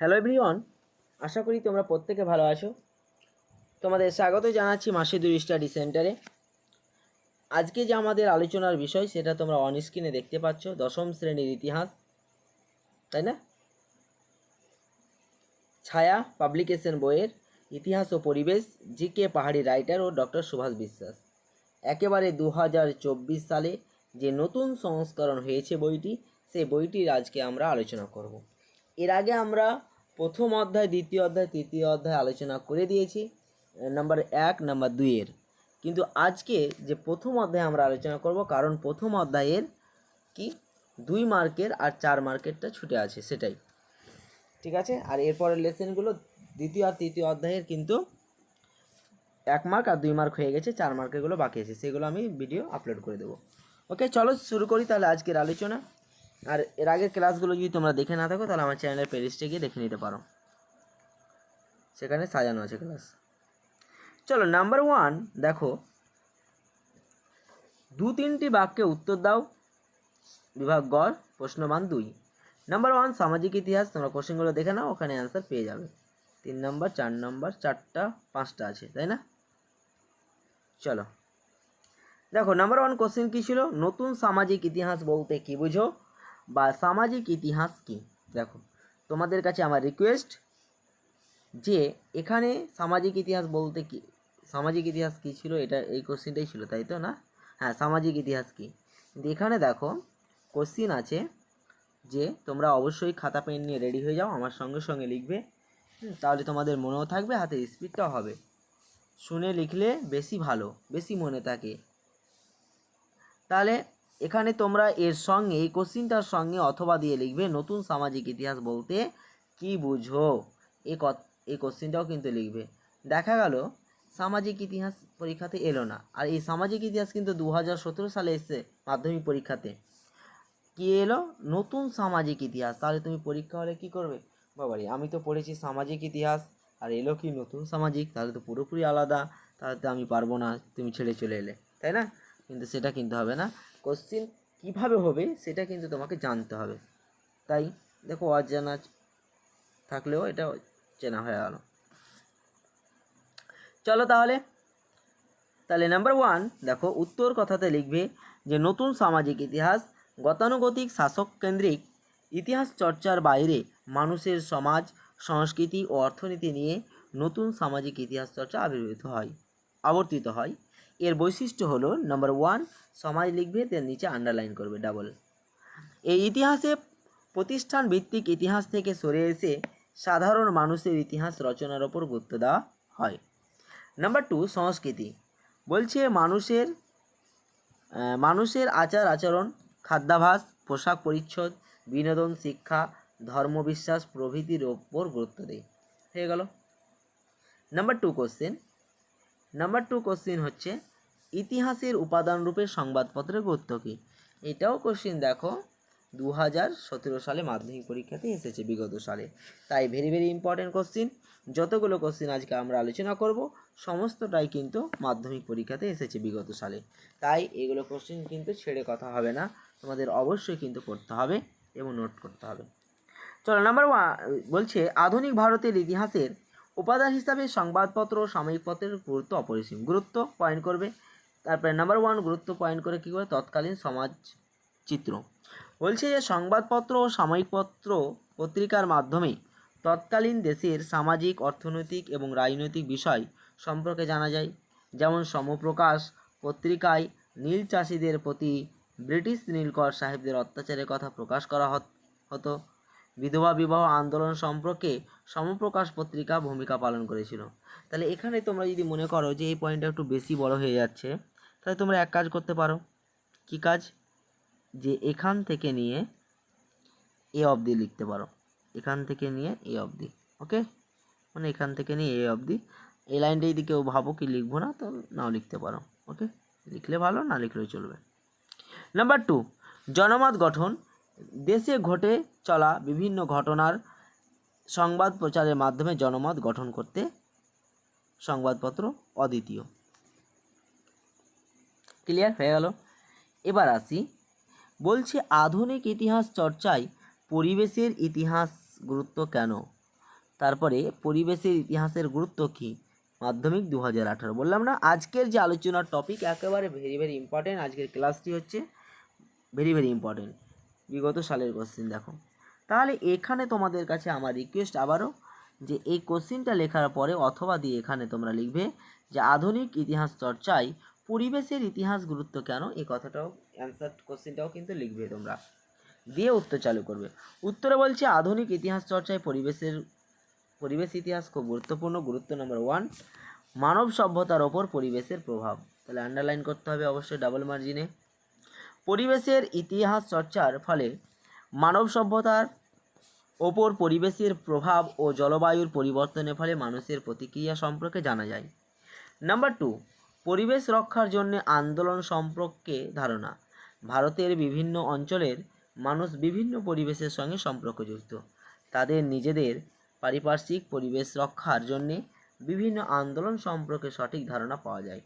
Hello everyone আশা করি তোমরা প্রত্যেকে ভালো আছো। তোমাদের স্বাগত জানাচ্ছি মাসিদুর স্টাডি সেন্টারে আজকে যে আমাদের আলোচনার বিষয়, সেটা তোমরা অন স্ক্রিনে দেখতে পাচ্ছ, দশম শ্রেণির ইতিহাস, তাই না? ছায়া পাবলিকেশন বইয়ের ইতিহাস ও পরিবেশ, জি কে পাহাড়ি রাইটার ও ডক্টর সুভাষ বিশ্বাস। একেবারে দু হাজার চব্বিশ সালে যে নতুন সংস্করণ হয়েছে বইটি, সেই বইটির আজকে আমরা আলোচনা করব। এর আগে আমরা প্রথম অধ্যায়, দ্বিতীয় অধ্যায়, তৃতীয় অধ্যায় আলোচনা করে দিয়েছি নাম্বার এক নাম্বার দুইয়ের কিন্তু আজকে যে প্রথম অধ্যায় আমরা আলোচনা করব, কারণ প্রথম অধ্যায়ের কি? দুই মার্কের আর চার মার্কেরটা ছুটে আছে, সেটাই। ঠিক আছে? আর এরপরের লেসেনগুলো দ্বিতীয় আর তৃতীয় অধ্যায়ের কিন্তু এক মার্ক আর দুই মার্ক হয়ে গেছে, চার মার্কেরগুলো বাকি আছে, সেগুলো আমি ভিডিও আপলোড করে দেবো। ওকে চলো শুরু করি তাহলে আজকের আলোচনা। আর এর আগের ক্লাসগুলো যদি তোমরা দেখে না থাকো, তাহলে আমার চ্যানেলের প্লেলিস্টে গিয়ে দেখে নিতে পারো। সেখানে সাজানো আছে ক্লাস চলো নাম্বার ওয়ান দেখো। দু তিনটি বাক্যে উত্তর দাও। বিভাগ গড় প্রশ্নমান দুই। নাম্বার ওয়ান সামাজিক ইতিহাস, তোমরা কোশ্চেনগুলো দেখে নাও, ওখানে অ্যান্সার পেয়ে যাবে। তিন নম্বর চার নম্বর চারটা, পাঁচটা আছে, তাই না? চলো। দেখো নাম্বার ওয়ান কোশ্চেন কী ছিল? নতুন সামাজিক ইতিহাস বলতে কি বুঝো? বা সামাজিক ইতিহাস কি? দেখো, তোমাদের কাছে আমার রিকোয়েস্ট যে এখানে সামাজিক ইতিহাস বলতে কি, সামাজিক ইতিহাস কী ছিল? এটা এই কোশ্চেনটাই ছিল, তাই তো না? হ্যাঁ সামাজিক ইতিহাস কি? কিন্তু এখানে দেখো কোশ্চিন আছে যে তোমরা অবশ্যই খাতা, পেন নিয়ে রেডি হয়ে যাও, আমার সঙ্গে সঙ্গে লিখবে। তাহলে তোমাদের মনেও থাকবে হাতে স্পিডটাও হবে। শুনে লিখলে বেশি ভালো, বেশি মনে থাকে। তাহলে এখানে তোমরা এর সঙ্গে, এই কোশ্চিনটার সঙ্গে অথবা দিয়ে লিখবে নতুন সামাজিক ইতিহাস বলতে কি বুঝো? কত এই কোশ্চিনটাও কিন্তু লিখবে। দেখা গেল, সামাজিক ইতিহাস পরীক্ষাতে এলো না। আর এই সামাজিক ইতিহাস কিন্তু দু হাজার সতেরো সালে এসছে মাধ্যমিক পরীক্ষাতে। কি এলো? নতুন সামাজিক ইতিহাস। তাহলে তুমি পরীক্ষা হলে কি করবে? বাবারি, আমি তো পড়েছি সামাজিক ইতিহাস। আর এলো কি নতুন সামাজিক? তাহলে তো পুরোপুরি আলাদা। তাহলে তো আমি পারব না, তুমি ছেড়ে চলে এলে। তাই না? কিন্তু সেটা কিনতে হবে না। কোশ্চিন কীভাবে হবে সেটা কিন্তু তোমাকে জানতে হবে। তাই দেখো অজানা থাকলেও এটা চেনা হয়ে গেল। চলো তাহলে তাহলে নাম্বার ওয়ান দেখো উত্তর কথাতে লিখবে যে নতুন সামাজিক ইতিহাস, গতানুগতিক শাসক কেন্দ্রিক ইতিহাস চর্চার বাইরে মানুষের সমাজ, সংস্কৃতি ও অর্থনীতি নিয়ে নতুন সামাজিক ইতিহাস চর্চা আবির্ভূত হয়, আবর্তিত হয়। এর বৈশিষ্ট্য হলো নাম্বার ওয়ান সমাজ লিখবে তার নিচে আন্ডারলাইন করবে ডাবল এই ইতিহাসে প্রতিষ্ঠান ভিত্তিক ইতিহাস থেকে সরে এসে সাধারণ মানুষের ইতিহাস রচনার ওপর গুরুত্ব দেওয়া হয়। নাম্বার টু সংস্কৃতি। বলছে মানুষের মানুষের আচার আচরণ, খাদ্যাভাস, পোশাক পরিচ্ছদ, বিনোদন, শিক্ষা, ধর্মবিশ্বাস প্রভৃতির ওপর গুরুত্ব দেয়। হয়ে গেল। Number two question number two question হচ্ছে, ইতিহাসের উপাদান রূপে সংবাদপত্রের গুরুত্ব কী? এটাও কোশ্চিন দেখো দু হাজার সতেরো সালে মাধ্যমিক পরীক্ষাতে এসেছে বিগত সালে। তাই ভেরি ভেরি ইম্পর্টেন্ট কোশ্চিন যতগুলো কোশ্চিন আজকে আমরা আলোচনা করব, সমস্তটাই কিন্তু মাধ্যমিক পরীক্ষাতে এসেছে বিগত সালে। তাই এগুলো কোশ্চিন কিন্তু ছেড়ে কথা হবে না, তোমাদের অবশ্যই কিন্তু পড়তে হবে এবং নোট করতে হবে। চলো নাম্বার ওয়ান বলছে, আধুনিক ভারতের ইতিহাসের উপাদান হিসাবে সংবাদপত্র সাময়িক পত্রের গুরুত্ব অপরিসীম। গুরুত্ব পয়েন্ট করবে। তারপরে নাম্বার ওয়ান গুরুত্ব পয়েন্ট করে কী করে? তৎকালীন সমাজ চিত্র। বলছে যে, সংবাদপত্র ও সাময়িক পত্র পত্রিকার মাধ্যমে তৎকালীন দেশের সামাজিক, অর্থনৈতিক এবং রাজনৈতিক বিষয় সম্পর্কে জানা যায়। যেমন সমপ্রকাশ পত্রিকায় নীল চাষিদের প্রতি ব্রিটিশ নীলকর সাহেবদের অত্যাচারের কথা প্রকাশ করা হতো। বিধবা বিবাহ আন্দোলন সম্পর্কে সমপ্রকাশ পত্রিকা ভূমিকা পালন করেছিল। তাহলে এখানে তোমরা যদি মনে করো যে এই পয়েন্টটা একটু বেশি বড় হয়ে যাচ্ছে, তাহলে তোমরা এক কাজ করতে পারো। কি কাজ? যে এখান থেকে নিয়ে এ অবধি লিখতে পারো। এখান থেকে নিয়ে এ অবধি ওকে মানে এখান থেকে নিয়ে এ অবধি। এই লাইনটা যদি কেউ ভাবো কি লিখব না, তো নাও লিখতে পারো ওকে লিখলে ভালো, না লিখলেও চলবে। নাম্বার টু জনমত গঠন দেশে ঘটে চলা বিভিন্ন ঘটনার সংবাদ প্রচারের মাধ্যমে জনমত গঠন করতে সংবাদপত্র অদ্বিতীয়। ক্লিয়ার হয়ে গেল। এবার আসি। বলছে, আধুনিক ইতিহাস চর্চায় পরিবেশের ইতিহাস গুরুত্ব কেন? তারপরে, পরিবেশের ইতিহাসের গুরুত্ব কী? মাধ্যমিক দু হাজার আঠারো। বললাম না, আজকের যে আলোচনার টপিক একেবারে ভেরি ভেরি ইম্পর্টেন্ট আজকের ক্লাসটি হচ্ছে ভেরি ভেরি ইম্পর্টেন্ট বিগত সালের কোশ্চেন দেখো। তাহলে এখানে তোমাদের কাছে আমার রিকোয়েস্ট আবারও যে এই কোশ্চেনটা লেখার পরে অথবা দিয়ে এখানে তোমরা লিখবে যে আধুনিক ইতিহাস চর্চায় পরিবেশের ইতিহাস গুরুত্ব কেন? এই কথাটাও অ্যান্সার কোশ্চেনটাও কিন্তু লিখবে তোমরা। দিয়ে উত্তর চালু করবে। উত্তরে বলছে, আধুনিক ইতিহাস চর্চায় পরিবেশের, পরিবেশ ইতিহাস খুব গুরুত্বপূর্ণ, গুরুত্ব নম্বর ওয়ান মানব সভ্যতার ওপর পরিবেশের প্রভাব। তাহলে আন্ডারলাইন করতে হবে অবশ্যই ডাবল মার্জিনে পরিবেশের ইতিহাস চর্চার ফলে মানব সভ্যতার ওপর পরিবেশের প্রভাব ও জলবায়ুর পরিবর্তনের ফলে মানুষের প্রতিক্রিয়া সম্পর্কে জানা যায়। নাম্বার টু পরিবেশ রক্ষার জন্য আন্দোলন সম্পর্কে ধারণা। ভারতের বিভিন্ন অঞ্চলের মানুষ বিভিন্ন পরিবেশের সঙ্গে সম্পর্কযুক্ত। তাদের নিজেদের পারিপার্শ্বিক পরিবেশ রক্ষার জন্যে বিভিন্ন আন্দোলন সম্পর্কে সঠিক ধারণা পাওয়া যায়।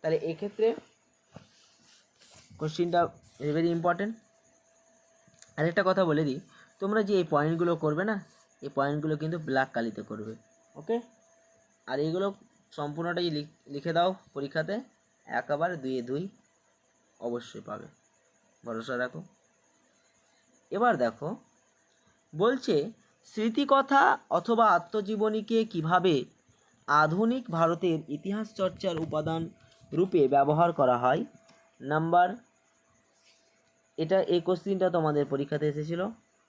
তাহলে এক্ষেত্রে কোশ্চিনটা ভেরি ইম্পর্টেন্ট আরেকটা কথা বলে দিই, তোমরা যে এই পয়েন্টগুলো করবে না, এই পয়েন্টগুলো কিন্তু ব্ল্যাক কালিতে করবে ওকে আর এইগুলো সম্পূর্ণটাই লিখে দাও পরীক্ষাতে, একেবারে দুয়ে দুই অবশ্যই পাবে, ভরসা রাখো। এবার দেখো, বলছে স্মৃতিকথা অথবা আত্মজীবনীকে কীভাবে আধুনিক ভারতের ইতিহাস চর্চার উপাদান রূপে ব্যবহার করা হয়? নাম্বার এটা এই কোশ্চিনটা তোমাদের পরীক্ষাতে এসেছিল।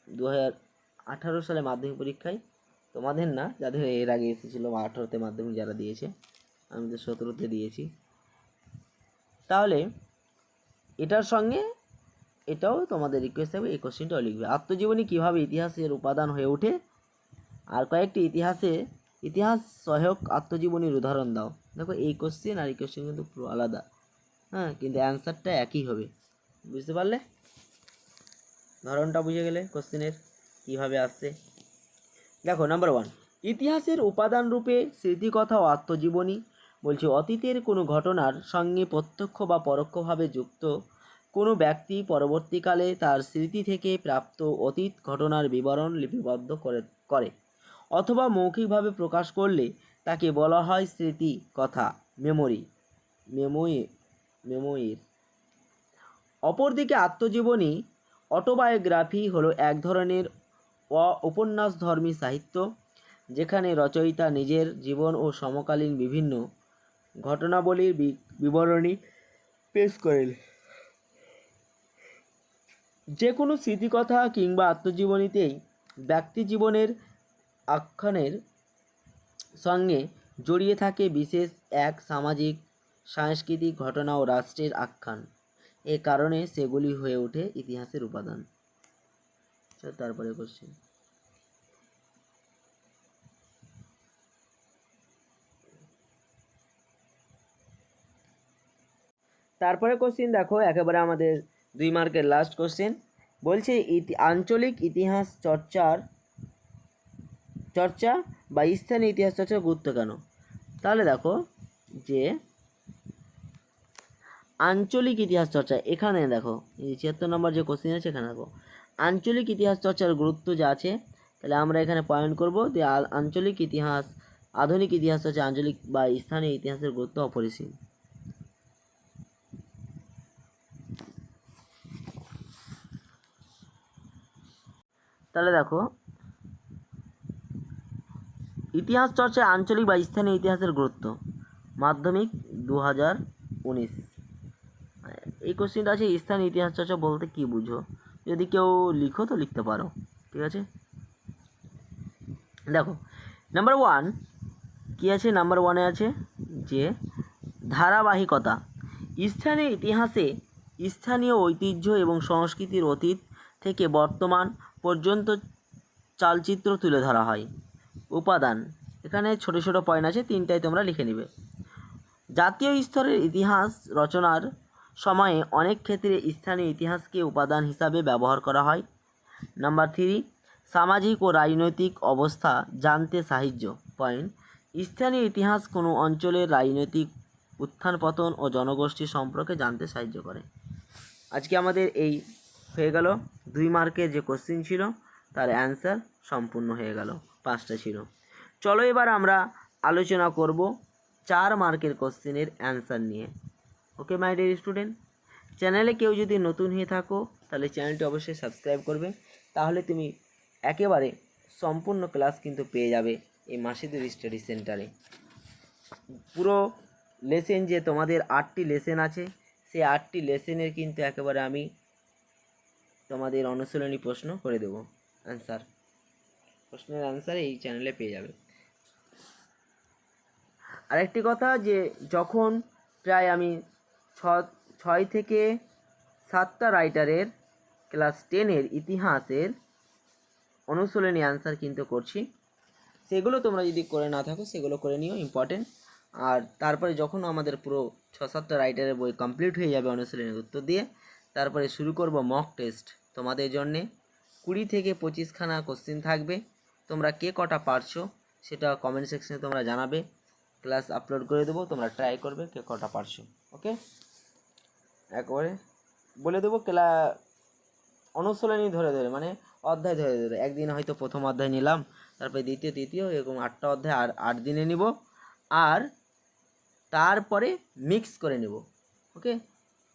দু হাজার সালে মাধ্যমিক পরীক্ষায়। তোমাদের না, যাদের এর আগে এসেছিল আঠারোতে মাধ্যমিক যারা দিয়েছে, আমি তো সতেরোতে দিয়েছি। তাহলে এটার সঙ্গে এটাও তোমাদের রিকোয়েস্ট থাকবে, এই কোশ্চেনটাও লিখবে। আত্মজীবনী কীভাবে ইতিহাসের উপাদান হয়ে ওঠে? আর কয়েকটি ইতিহাসে, ইতিহাস সহায়ক আত্মজীবনীর উদাহরণ দাও। দেখো, এই কোশ্চেন আর এই কোশ্চেন কিন্তু পুরো আলাদা। হ্যাঁ কিন্তু অ্যান্সারটা একই হবে। বুঝতে পারলে? ধরনটা বুঝে গেলে কোশ্চেনের কীভাবে আসছে? দেখো নাম্বার ওয়ান ইতিহাসের উপাদান রূপে স্মৃতিকথা ও আত্মজীবনী বলছে, অতীতের কোনো ঘটনার সঙ্গে প্রত্যক্ষ বা পরোক্ষভাবে যুক্ত কোনো ব্যক্তি পরবর্তীকালে তার স্মৃতি থেকে প্রাপ্ত অতীত ঘটনার বিবরণ লিপিবদ্ধ করে করে অথবা মৌখিকভাবে প্রকাশ করলে তাকে বলা হয় স্মৃতি কথা মেমোরি মেমোই মেমোইর অপরদিকে আত্মজীবনী, অটোবায়োগ্রাফি হলো এক ধরনের উপন্যাসধর্মী সাহিত্য, যেখানে রচয়িতা নিজের জীবন ও সমকালীন বিভিন্ন ঘটনাবলীর বিবরণী পেশ করেন। যে কোনো স্মৃতিকথা কিংবা আত্মজীবনীতেই ব্যক্তি জীবনের আখ্যানের সঙ্গে জড়িয়ে থাকে বিশেষ এক সামাজিক, সাংস্কৃতিক ঘটনা ও রাষ্ট্রের আখ্যান। এ কারণে সেগুলি হয়ে ওঠে ইতিহাসের উপাদান। তারপরে কোশ্চেন তারপরে কোশ্চেন দেখো, একেবারে আমাদের দুই মার্কের লাস্ট কোশ্চেন বলছে আঞ্চলিক ইতিহাস চর্চার, চর্চা বা স্থানীয় ইতিহাস চর্চার গুরুত্ব কেন? তাহলে দেখো যে আঞ্চলিক ইতিহাস চর্চা, এখানে দেখো, এই ছিয়াত্তর নম্বর যে কোশ্চেন আছে, এখানে দেখো। আঞ্চলিক ইতিহাস চর্চার গুরুত্ব যা আছে, তাহলে আমরা এখানে পয়েন্ট করব যে আঞ্চলিক ইতিহাস, আধুনিক ইতিহাস চর্চা, আঞ্চলিক বা স্থানীয় ইতিহাসের গুরুত্ব অপরিসীম। তাহলে দেখো, ইতিহাস চর্চায় আঞ্চলিক বা স্থানীয় ইতিহাসের গুরুত্ব, মাধ্যমিক দু হাজার উনিশ। এই কোশ্চেনটা আছে স্থানীয় ইতিহাস, চর্চা বলতে কি বুঝো? যদি কেউ লিখো তো লিখতে পারো, ঠিক আছে? দেখো নাম্বার ওয়ান কী আছে? নাম্বার ওয়ানে আছে যে ধারাবাহিকতা। স্থানীয় ইতিহাসে স্থানীয় ঐতিহ্য এবং সংস্কৃতির অতীত থেকে বর্তমান পর্যন্ত চালচিত্র তুলে ধরা হয়। উপাদান, এখানে ছোট ছোট পয়েন্ট আছে, তিনটাই তোমরা লিখে নিবে। জাতীয় স্তরের ইতিহাস রচনার সময়ে অনেক ক্ষেত্রে স্থানীয় ইতিহাসকে উপাদান হিসাবে ব্যবহার করা হয়। নাম্বার থ্রি, সামাজিক ও রাজনৈতিক অবস্থা জানতে সাহায্য। পয়েন্ট, স্থানীয় ইতিহাস কোনো অঞ্চলের রাজনৈতিক উত্থান পতন ও জনগোষ্ঠী সম্পর্কে জানতে সাহায্য করে। আজকে আমাদের এই হয়ে গেল। দুই মার্কের যে কোশ্চিন ছিল, তার অ্যান্সার সম্পূর্ণ হয়ে গেল। পাঁচটা ছিল। চলো এবার আমরা আলোচনা করব চার মার্কের কোশ্চেনের অ্যান্সার নিয়ে। ওকে মাই ডিয়ার স্টুডেন্ট চ্যানেলে কেউ যদি নতুন হয়ে থাকো, তাহলে চ্যানেলটি অবশ্যই সাবস্ক্রাইব করবে। তাহলে তুমি একেবারে সম্পূর্ণ ক্লাস কিন্তু পেয়ে যাবে এই মাসিদুর স্টাডি সেন্টারে পুরো লেসেন যে তোমাদের আটটি লেসেন আছে, সেই আটটি লেসেনের কিন্তু একেবারে আমি তোমাদের অনুশীলনী প্রশ্ন করে দেবো। অ্যান্সার প্রশ্নের অ্যান্সার এই চ্যানেলে পেয়ে যাবে। আরেকটি কথা যে, যখন প্রায় আমি ছয় থেকে সাতটা রাইটারের ক্লাস টেনের ইতিহাসের অনুশীলনী অ্যান্সার কিন্তু করছি। সেগুলো তোমরা যদি করে না থাকো, সেগুলো করে নিও ইম্পর্টেন্ট আর তারপরে যখন আমাদের পুরো ছ সাতটা রাইটারের বই কমপ্লিট হয়ে যাবে অনুশীলনের উত্তর দিয়ে, তারপরে শুরু করব মক টেস্ট তোমাদের জন্যে কুড়ি থেকে পঁচিশখানা কোশ্চিন থাকবে। তোমরা কে কটা পারছ, সেটা কমেন্ট সেকশনে তোমরা জানাবে। ক্লাস আপলোড করে দেবো, তোমরা ট্রাই করবে কে কটা পারছ ওকে একবারে বলে দেবো ক্লা অনুশীলনী ধরে ধরে মানে অধ্যায় ধরে ধরে। একদিন হয়তো প্রথম অধ্যায় নিলাম, তারপরে দ্বিতীয়, তৃতীয়, এরকম আটটা অধ্যায়, আর আট দিনে নিব। আর তারপরে মিক্স করে নেব ওকে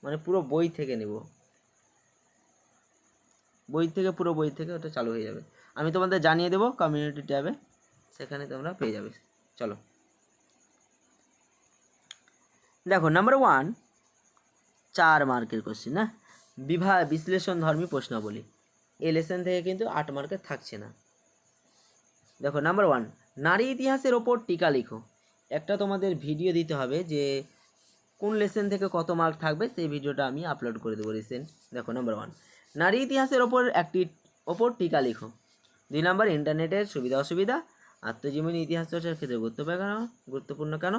মানে পুরো বই থেকে নেব। বই থেকে, পুরো বই থেকে ওটা চালু হয়ে যাবে। আমি তোমাদের জানিয়ে দেবো কমিউনিটি ট্যাবে, সেখানে তোমরা পেয়ে যাবে। চলো। দেখো নাম্বার ওয়ান চার মার্কের কোশ্চেন না? বিভা বিশ্লেষণ ধর্মী প্রশ্নাবলী। এই লেসন থেকে কিন্তু আট মার্কের থাকছে না। দেখো নাম্বার ওয়ান নারী ইতিহাসের ওপর টিকা লিখো। একটা তোমাদের ভিডিও দিতে হবে যে কোন লেসন থেকে কত মার্ক থাকবে, সেই ভিডিওটা আমি আপলোড করে দেবো রিসেন্ট দেখো নাম্বার ওয়ান নারী ইতিহাসের ওপর একটি, ওপর টিকা লিখো। দুই নাম্বার ইন্টারনেটের সুবিধা অসুবিধা। আত্মজীবনী ইতিহাস চর্চার ক্ষেত্রে গুরুত্বপূর্ণ কেন? গুরুত্বপূর্ণ কেন?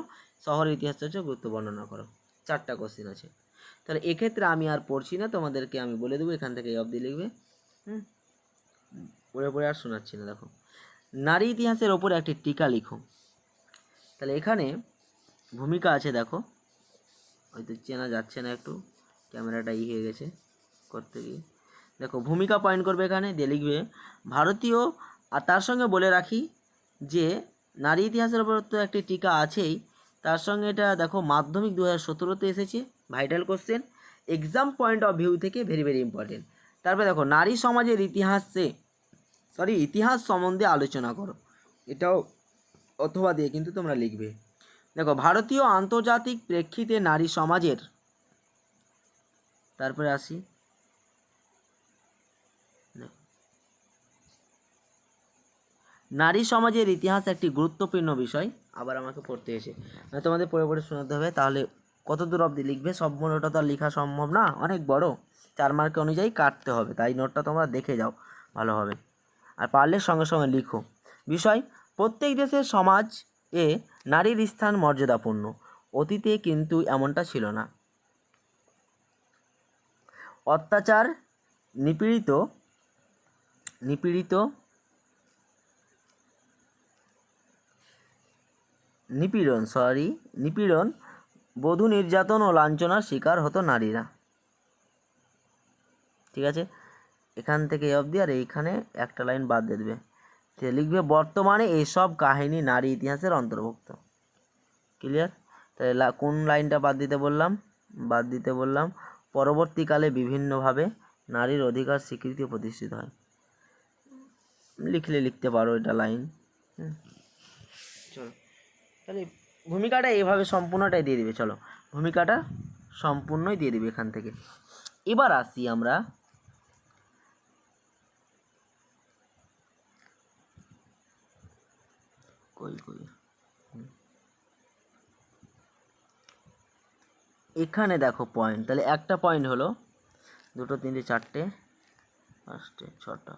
শহরের ইতিহাস চর্চার গুরুত্ব বর্ণনা করো। চারটা কোশ্চেন আছে। তাহলে এক্ষেত্রে আমি আর পড়ছি না, তোমাদেরকে আমি বলে দেবো, এখান থেকে এই অবধি লিখবে। হুম? পড়ে পড়ে আর শোনাচ্ছি না, দেখো। নারী ইতিহাসের ওপর একটি টিকা লিখো। তাহলে এখানে ভূমিকা আছে, দেখো। হয়তো চেনা যাচ্ছে না একটু, ক্যামেরাটা ই হয়ে গেছে করতে গিয়ে। দেখো, ভূমিকা পয়েন্ট করবে এখানে, দিয়ে লিখবে, ভারতীয় আর তার সঙ্গে বলে রাখি যে, নারী ইতিহাসের ওপর তো একটি টিকা আছেই তার সঙ্গে এটা দেখো মাধ্যমিক দু হাজার সতেরোতে এসেছে vital question exam point of view থেকে ভেরি ভেরি ইম্পর্টেন্ট তারপরে দেখো, নারী সমাজের ইতিহাসে সরি ইতিহাস সম্বন্ধে আলোচনা করো। এটাও অথবা দিয়ে কিন্তু তোমরা লিখবে। দেখো, ভারতীয় আন্তর্জাতিক প্রেক্ষিতে নারী সমাজের, তারপরে আসি। নারী সমাজের ইতিহাস একটি গুরুত্বপূর্ণ বিষয়। আবার আমাকে পড়তে এসে। মানে তোমাদের পড়ে পড়ে শোনাতে হবে, তাহলে কত দূর অবধি লিখবে? সব নোটটা তো আর লেখা সম্ভব না, অনেক বড়। চার মার্ক অনুযায়ী কাটতে হবে, তাই নোটটা তোমরা দেখে যাও ভালোভাবে আর পারলে সঙ্গে সঙ্গে লিখো। বিষয়, প্রত্যেক দেশের সমাজ এ নারীর স্থান মর্যাদাপূর্ণ, অতীতে কিন্তু এমনটা ছিল না। অত্যাচার নিপীড়িত নিপীড়িত নিপীড়ন সরি নিপীড়ন, বধূ নির্যাতন ও লাঞ্ছনার শিকার হতো নারীরা। ঠিক আছে? এখান থেকে অবধি, আর এইখানে একটা লাইন বাদ দিয়ে দেবে। লিখবে, বর্তমানে এইসব কাহিনী নারী ইতিহাসের অন্তর্ভুক্ত। ক্লিয়ার তাহলে কোন লাইনটা বাদ দিতে বললাম? বাদ দিতে বললাম, পরবর্তীকালে বিভিন্নভাবে নারীর অধিকার স্বীকৃতি প্রতিষ্ঠিত হয়। লিখলে লিখতে পারো এটা লাইন। তাহলে ভূমিকাটা এভাবে সম্পূর্ণটাই দিয়ে দিবে, চলো। ভূমিকাটা সম্পূর্ণই দিয়ে দিবে এখান থেকে। এবার আসি আমরা কই কই? এখানে দেখো পয়েন্ট তাহলে একটা পয়েন্ট হলো দুটো, তিনটে, চারটে, পাঁচটে, ছটা।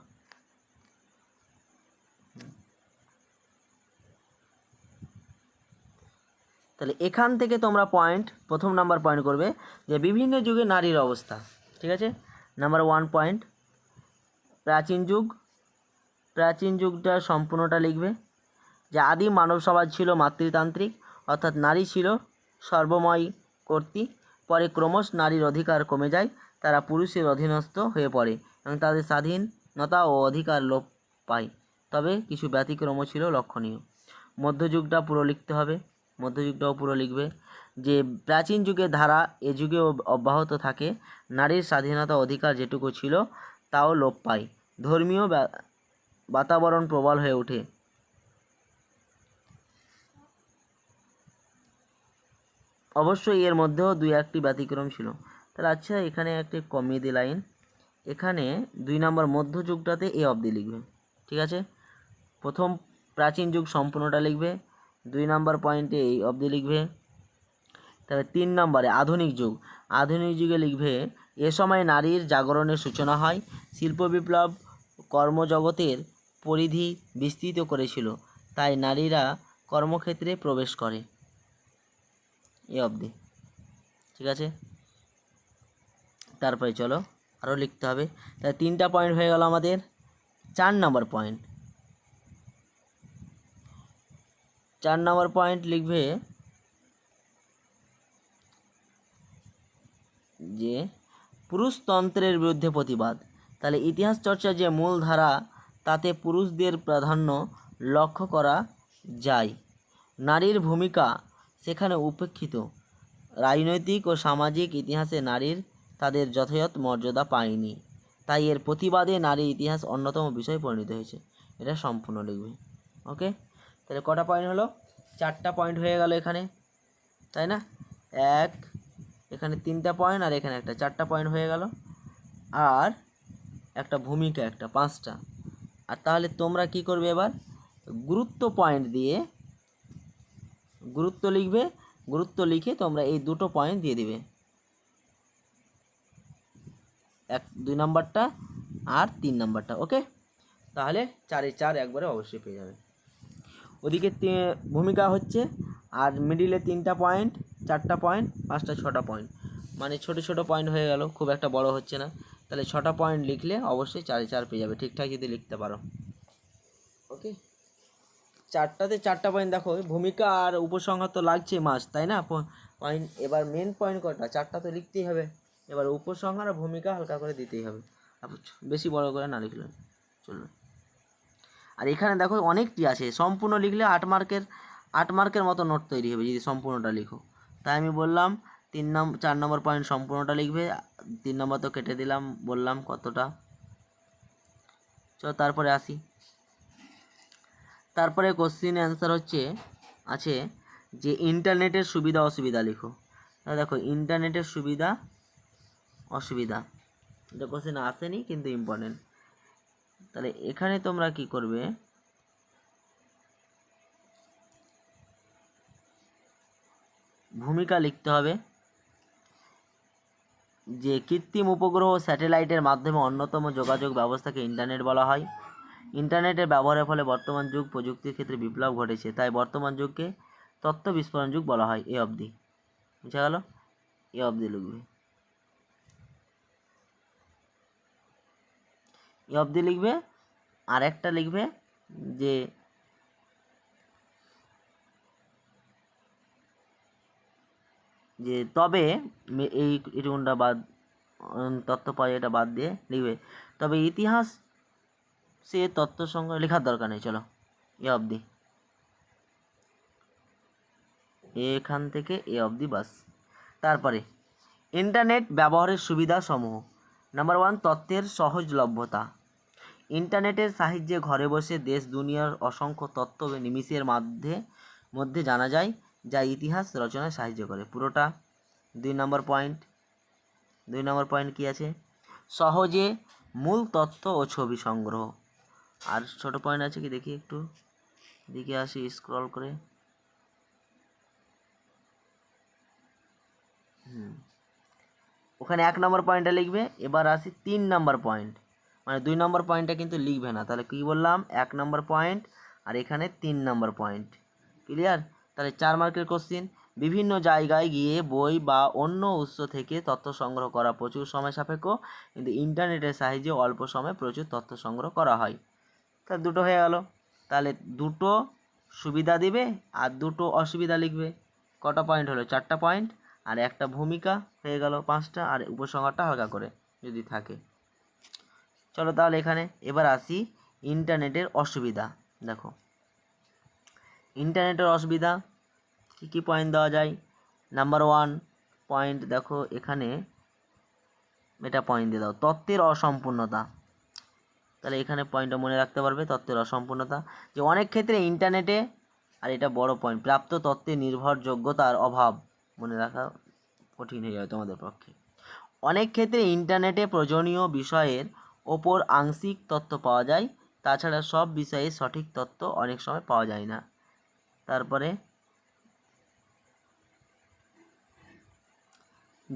তাহলে এখান থেকে তোমরা পয়েন্ট প্রথম নাম্বার পয়েন্ট করবে যে বিভিন্ন যুগে নারীর অবস্থা, ঠিক আছে? নাম্বার ওয়ান পয়েন্ট প্রাচীন যুগ, প্রাচীন যুগটা সম্পূর্ণটা লিখবে যে আদিম মানব সমাজ ছিল মাতৃতান্ত্রিক, অর্থাৎ নারী ছিল সর্বময় কর্তী পরে ক্রমশ নারীর অধিকার কমে যায়, তারা পুরুষের অধীনস্থ হয়ে পড়ে এবং তাদের স্বাধীনতা ও অধিকার লোপ পায়। তবে কিছু ব্যতিক্রমও ছিল লক্ষণীয়। মধ্যযুগটা পুরো লিখতে হবে। মধ্যযুগটাও পুরো লিখবে যে, প্রাচীন যুগের ধারা এ যুগেও অব্যাহত থাকে। নারীর স্বাধীনতা অধিকার যেটুকু ছিল, তাও লোপ পায়। ধর্মীয় বাতাবরণ প্রবল হয়ে ওঠে। অবশ্যই এর মধ্যেও দুই একটি ব্যতিক্রম ছিল। তাহলে আচ্ছা এখানে একটি কমিয়ে দি লাইন। এখানে দুই নম্বর মধ্যযুগটাতে এ অবধি লিখবে। ঠিক আছে? প্রথম প্রাচীন যুগ সম্পূর্ণটা লিখবে। দুই নম্বর পয়েন্টে এই অবধি লিখবে। তবে তিন নম্বরে আধুনিক যুগ। আধুনিক যুগে লিখবে, এ সময় নারীর জাগরণের সূচনা হয়, শিল্প বিপ্লব কর্মজগতের পরিধি বিস্তৃত করেছিল, তাই নারীরা কর্মক্ষেত্রে প্রবেশ করে। এ অবধি ঠিক আছে? তারপরে চলো আরও লিখতে হবে। তাই তিনটা পয়েন্ট হয়ে গেল আমাদের। চার নম্বর পয়েন্ট চার নম্বর পয়েন্ট লিখবে যে পুরুষতন্ত্রের বিরুদ্ধে প্রতিবাদ। তাহলে ইতিহাস চর্চার যে মূল ধারা, তাতে পুরুষদের প্রাধান্য লক্ষ্য করা যায়। নারীর ভূমিকা সেখানে উপেক্ষিত। রাজনৈতিক ও সামাজিক ইতিহাসে নারীর তাদের যথাযথ মর্যাদা পায়নি। তাই এর প্রতিবাদে নারী ইতিহাস অন্যতম বিষয় পরিণত হয়েছে। এটা সম্পূর্ণ লিখবে। ওকে তাহলে কটা পয়েন্ট হলো? চারটা পয়েন্ট হয়ে গেল এখানে, তাই না? এক, এখানে তিনটা পয়েন্ট আর এখানে একটা, চারটা পয়েন্ট হয়ে গেল। আর একটা ভূমিকা একটা, পাঁচটা। আর তাহলে তোমরা কি করবে এবার? গুরুত্ব পয়েন্ট দিয়ে গুরুত্ব লিখবে, গুরুত্ব লিখে তোমরা এই দুটো পয়েন্ট দিয়ে দিবে। এক, দুই নাম্বারটা আর তিন নাম্বারটা ওকে তাহলে চারে চার একবারে অবশ্যই পেয়ে যাবে। ওদিকে ভূমিকা হচ্ছে আর মিডিলে তিনটা পয়েন্ট চারটা পয়েন্ট পাঁচটা, ছটা পয়েন্ট মানে ছোট ছোট পয়েন্ট হয়ে গেল, খুব একটা বড় হচ্ছে না। তাহলে ছটা পয়েন্ট লিখলে অবশ্যই চারে চার পেয়ে যাবে। ঠিকঠাক যদি লিখতে পারো। ওকে চারটাতে চারটা পয়েন্ট দেখো, ভূমিকা আর উপসংহার তো লাগছে মাস তাই না? পয়েন্ট এবার মেন পয়েন্ট কটা চারটা তো লিখতেই হবে। এবার উপসংহার আর ভূমিকা হালকা করে দিতেই হবে। বেশি বড় করে না লিখলে। চলবে আর এখানে দেখো অনেকটি আছে। সম্পূর্ণ লিখলে আট মার্কের আট মার্কের মতো নোট তৈরি হবে যদি সম্পূর্ণটা লিখো। তাই আমি বললাম, তিন নম্বর চার নম্বর পয়েন্ট সম্পূর্ণটা লিখবে। তিন নম্বর তো কেটে দিলাম, বললাম কতটা। চ তারপরে আসি। তারপরে কোশ্চিন অ্যান্সার হচ্ছে, আছে যে ইন্টারনেটের সুবিধা অসুবিধা লিখো। দেখো, ইন্টারনেটের সুবিধা, অসুবিধা। এটা কোশ্চিন আসেনি, কিন্তু ইম্পর্টেন্ট তাহলে এখানে তোমরা কি করবে? ভূমিকা লিখতে হবে যে কৃত্রিম উপগ্রহ স্যাটেলাইটের মাধ্যমে অন্যতম যোগাযোগ ব্যবস্থাকে ইন্টারনেট বলা হয়। ইন্টারনেটের ব্যবহারের ফলে বর্তমান যুগ প্রযুক্তির ক্ষেত্রে বিপ্লব ঘটেছে, তাই বর্তমান যুগকে তথ্য বিস্ফোরণ যুগ বলা হয়। এ অবধি, বুঝা গেল? এ অবধি লিখবে। এ অবধি লিখবে, আর একটা লিখবে যে যে তবে এই এটুকুনটা বাদ তথ্য পাই এটা বাদ দিয়ে লিখবে। তবে ইতিহাস সে তথ্য সংগ্রহ লেখার দরকার নেই, চলো, এ অবধি। এখান থেকে এ অবধি বাস। তারপরে, ইন্টারনেট ব্যবহারের সুবিধা সমূহ নাম্বার ওয়ান, তথ্যের সহজলভ্যতা। ইন্টারনেটের সাহায্যে ঘরে বসে দেশ, দুনিয়ার অসংখ্য তথ্য নিমিষের মধ্যে মধ্যে জানা যায়, যা ইতিহাস রচনায় সাহায্য করে। পুরোটা দুই নম্বর পয়েন্ট। দুই নম্বর পয়েন্ট কি আছে? সহজে মূল তথ্য ও ছবি সংগ্রহ। আর ছোট পয়েন্ট আছে কি? দেখি একটু। দিকে আসি স্ক্রল করে। হুম। ওখানে এক নম্বর পয়েন্টটা লিখবে, এবার আসি তিন নম্বর পয়েন্ট। মানে দুই নম্বর পয়েন্টটা কিন্তু লিখবে না। তাহলে কী বললাম? এক নম্বর পয়েন্ট আর এখানে তিন নম্বর পয়েন্ট ক্লিয়ার তাহলে চার মার্কের কোশ্চিন বিভিন্ন জায়গায় গিয়ে বই বা অন্য উৎস থেকে তথ্য সংগ্রহ করা প্রচুর সময় সাপেক্ষ, কিন্তু ইন্টারনেটের সাহায্যে অল্প সময়ে প্রচুর তথ্য সংগ্রহ করা হয়। তাহলে দুটো হয়ে গেল। তাহলে দুটো সুবিধা দিবে আর দুটো অসুবিধা লিখবে। কটা পয়েন্ট হলো? চারটা পয়েন্ট আর একটা ভূমিকা হয়ে গেল পাঁচটা আর উপসংহারটা হালকা করে যদি থাকে। চলো তাহলে এখানে এবার আসি ইন্টারনেটের অসুবিধা, দেখো। ইন্টারনেটের অসুবিধা, কী কী পয়েন্ট দেওয়া যায়? নাম্বার ওয়ান পয়েন্ট দেখো এখানে এটা পয়েন্ট দিয়ে দাও। তত্ত্বের অসম্পূর্ণতা। তাহলে এখানে পয়েন্টটা মনে রাখতে পারবে তত্ত্বের অসম্পূর্ণতা। যে অনেক ক্ষেত্রে ইন্টারনেটে, আর এটা বড় পয়েন্ট প্রাপ্ত তত্ত্বের নির্ভরযোগ্যতার অভাব মনে রাখা কঠিন হয়ে যাবে তোমাদের পক্ষে। অনেক ক্ষেত্রে ইন্টারনেটে প্রয়োজনীয় বিষয়ের ওপর আংশিক তথ্য পাওয়া যায়, তাছাড়া সব বিষয়ে সঠিক তথ্য অনেক সময় পাওয়া যায় না। তারপরে,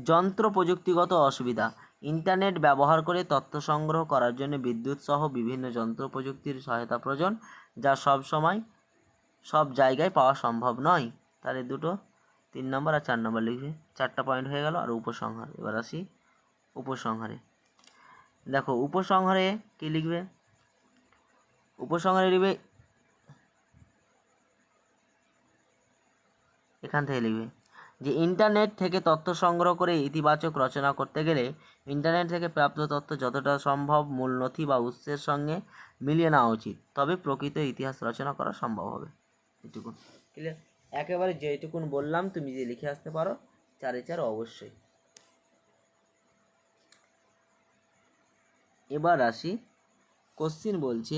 যন্ত্র প্রযুক্তিগত অসুবিধা। ইন্টারনেট ব্যবহার করে তথ্য সংগ্রহ করার জন্য বিদ্যুৎ সহ বিভিন্ন যন্ত্র প্রযুক্তির সহায়তা প্রয়োজন, যা সব সময় সব জায়গায় পাওয়া সম্ভব নয়। তাহলে দুটো, তিন নম্বর আর চার নম্বর লিখবে চারটা পয়েন্ট হয়ে গেল, আর উপসংহার। এবার আসি উপসংহারে। দেখো, উপসংহারে কি লিখবে? উপসংহারে লিখবে, এখান থেকে লিখবে, যে ইন্টারনেট থেকে তথ্য সংগ্রহ করে ইতিবাচক রচনা করতে গেলে ইন্টারনেট থেকে প্রাপ্ত তথ্য যতটা সম্ভব মূল নথি বা উৎসের সঙ্গে মিলিয়ে নেওয়া উচিত। তবে প্রকৃত ইতিহাস রচনা করা সম্ভব হবে। এটুকুন। ক্লিয়ার একেবারে যেটুকুন বললাম, তুমি যে লিখে আসতে পারো, চারে চার অবশ্যই। এবার আসি কোশ্চিন বলছে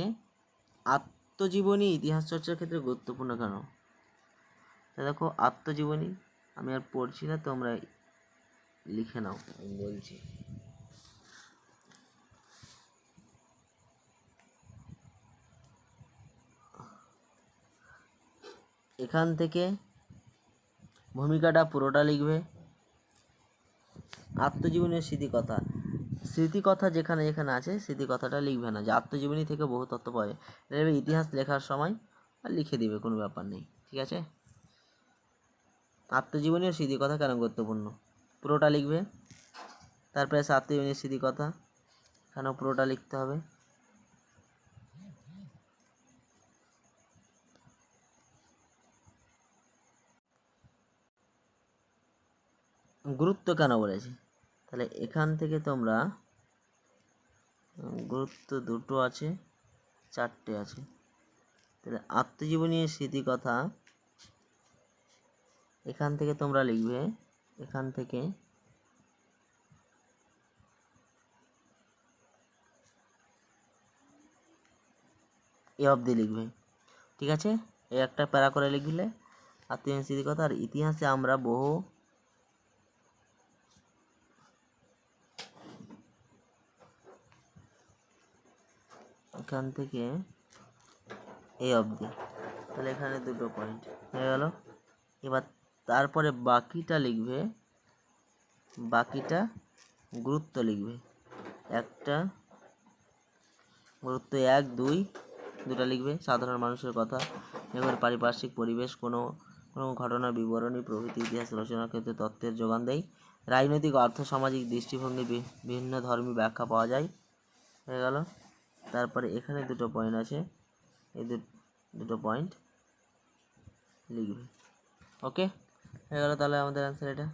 আত্মজীবনী ইতিহাস চর্চার ক্ষেত্রে গুরুত্বপূর্ণ কেন? তা দেখো আত্মজীবনী আমি আর পড়ছি না তোমরা লিখে নাও। আমি বলছি। এখান থেকে ভূমিকাটা পুরোটা লিখবে। আত্মজীবনের স্মৃতিকথা। স্মৃতিকথা যেখানে যেখানে আছে, স্মৃতিকথাটা লিখবে না। যে আত্মজীবনী থেকে বহু তথ্য যায়। এটা ইতিহাস লেখার সময় আর লিখে দিবে, কোনো ব্যাপার নেই। ঠিক আছে? আত্মজীবনী ও স্মৃতিকথা কেন গুরুত্বপূর্ণ? পুরোটা লিখবে। তারপরে আছে আত্মজীবনীর স্মৃতিকথা। কেন পুরোটা লিখতে হবে? গুরুত্ব কেন বলেছে? তাহলে এখান থেকে তোমরা গুরুত্ব দুটো আছে, চারটে আছে। তাহলে আত্মজীবনী স্মৃতিকথা, এখান থেকে তোমরা লিখবে, এখান থেকে এ অবধি লিখবে। ঠিক আছে? এই একটা প্যারা করে লিখলে আত্মীয় স্মৃতিকথা আর ইতিহাসে আমরা বহু এখান থেকে এই অবধি। তাহলে এখানে দুটো পয়েন্ট হয়ে গেল। এবার তারপরে বাকিটা লিখবে, বাকিটা গুরুত্ব লিখবে। একটা, গুরুত্ব এক, দুই, দুটা লিখবে। সাধারণ মানুষের কথা। এবার পারিপার্শ্বিক পরিবেশ, কোনো কোনো ঘটনার বিবরণী, প্রভৃতি, ইতিহাস, রচনার ক্ষেত্রে তথ্যের যোগান দেয়। রাজনৈতিক, অর্থ, সামাজিক দৃষ্টিভঙ্গি বিভিন্ন ধর্মী ব্যাখ্যা পাওয়া যায়। হয়ে গেল। তারপরে এখানে দুটো পয়েন্ট আছে। এই দুটো পয়েন্ট লিখবে। ওকে হয়ে গেল তাহলে আমাদের অ্যান্সার এটা।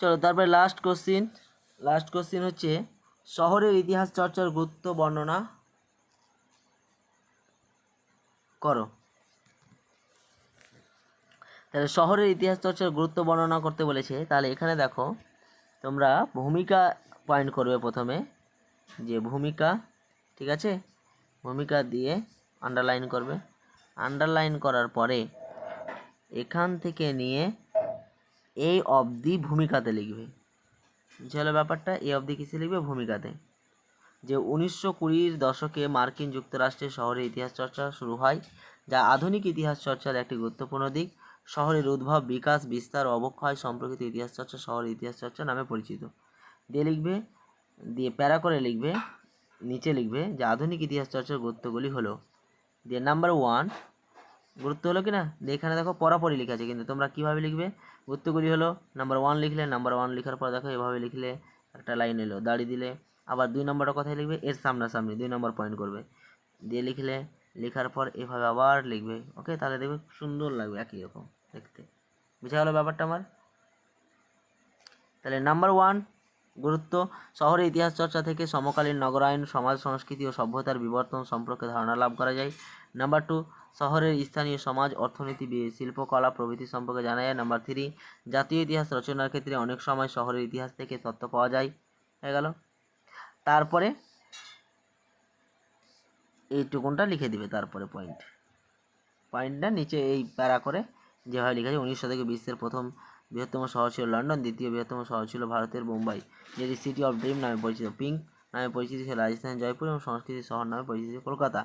চলো, তারপরে লাস্ট কোশ্চিন লাস্ট কোশ্চিন হচ্ছে, শহরের ইতিহাস চর্চার গুরুত্ব বর্ণনা করো। তাহলে শহরের ইতিহাস চর্চার গুরুত্ব বর্ণনা করতে বলেছে। তাহলে এখানে দেখো, তোমরা ভূমিকা পয়েন্ট করবে প্রথমে যে ভূমিকা, ঠিক আছে? ভূমিকা দিয়ে আন্ডারলাইন করবে। আন্ডারলাইন করার পরে এখান থেকে নিয়ে এই অবধি ভূমিকাতে লিখবে। বুঝে হলো ব্যাপারটা? এই অবধি কিসে লিখবে? ভূমিকাতে। যে উনিশশো কুড়ির দশকে মার্কিন যুক্তরাষ্ট্রের শহরে ইতিহাস চর্চা শুরু হয়, যা আধুনিক ইতিহাস চর্চার একটি গুরুত্বপূর্ণ দিক। শহরের উদ্ভব, বিকাশ, বিস্তার অবক্ষয় সম্পর্কিত ইতিহাস চর্চা শহরের ইতিহাস চর্চা নামে পরিচিত। দিয়ে লিখবে, দিয়ে প্যারা করে লিখবে, নিচে লিখবে যে আধুনিক ইতিহাস চর্চার গুরুত্বগুলি হলো, দিয়ে নাম্বার ওয়ান গুরুত্ব হলো কি না এখানে দেখো পরাপরি লেখা আছে, কিন্তু তোমরা কীভাবে লিখবে? গুরুত্বগুলি হলো নাম্বার ওয়ান লিখলে নাম্বার ওয়ান লেখার পর দেখো এভাবে লিখলে একটা লাইন এলো দাঁড়িয়ে দিলে, আবার দুই নম্বরটা কথায় লিখবে, এর সামনাসামনি দুই নম্বর পয়েন্ট করবে, দিয়ে লিখলে লেখার পর এভাবে আবার লিখবে ওকে তাহলে দেখবে সুন্দর লাগবে, একই রকম দেখতে। বুঝা গেলো ব্যাপারটা আমার? তাহলে নাম্বার ওয়ান গুরুত্ব। শহরে ইতিহাস চর্চা থেকে সমকালীন নগরায়ন সমাজ, সংস্কৃতি ও সভ্যতার বিবর্তন সম্পর্কে ধারণা লাভ করা যায়। নাম্বার টু, শহরের স্থানীয় সমাজ, অর্থনীতি শিল্পকলা, প্রভৃতি সম্পর্কে জানা যায়। নাম্বার থ্রি, জাতীয় ইতিহাস রচনার ক্ষেত্রে অনেক সময় শহরের ইতিহাস থেকে তথ্য পাওয়া যায়। হয়ে গেল। তারপরে এইটুকুনটা লিখে দিবে তারপরে পয়েন্ট পয়েন্টটা নিচে এই প্যারা করে যেভাবে লিখেছে উনিশ শতকে বিশ্বের প্রথম বৃহত্তম শহর ছিল লন্ডন, দ্বিতীয় বৃহত্তম শহর ছিল ভারতের মুম্বাই, যেটি সিটি অফ ড্রিম নামে পরিচিত। পিঙ্ক নামে পরিচিত ছিল রাজস্থানের জয়পুর এবং সংস্কৃতির শহর নামে পরিচিত কলকাতা।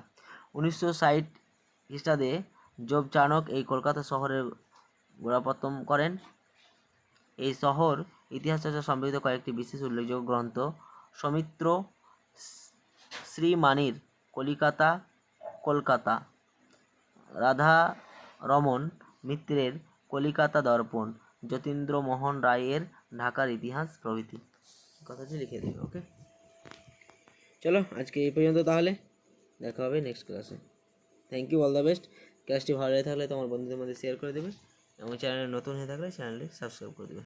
উনিশশো ষাট খ্রিস্টাব্দে জোব চাণক এই কলকাতা শহরের গোড়াপত্তন করেন। এই শহর ইতিহাস চর্চা সমৃদ্ধ কয়েকটি বিশেষ উল্লেখযোগ্য গ্রন্থ। সৌমিত্র শ্রীমানির কলিকাতা, কলকাতা। রাধা রমন মিত্রের কলিকাতা দর্পণ। যতীন্দ্র মোহন রায়ের ঢাকার ইতিহাস প্রভৃতি। কথাটি লিখে দেবে ওকে? চলো, আজকে এই পর্যন্ত তাহলে। দেখা হবে নেক্সট ক্লাসে thank you all the best ক্লাসটি ভালো লাগে থাকলে তোমার বন্ধুদের মধ্যে শেয়ার করে দেবে। এবং চ্যানেলে নতুন হয়ে থাকলে চ্যানেলটি সাবস্ক্রাইব করে দেবে।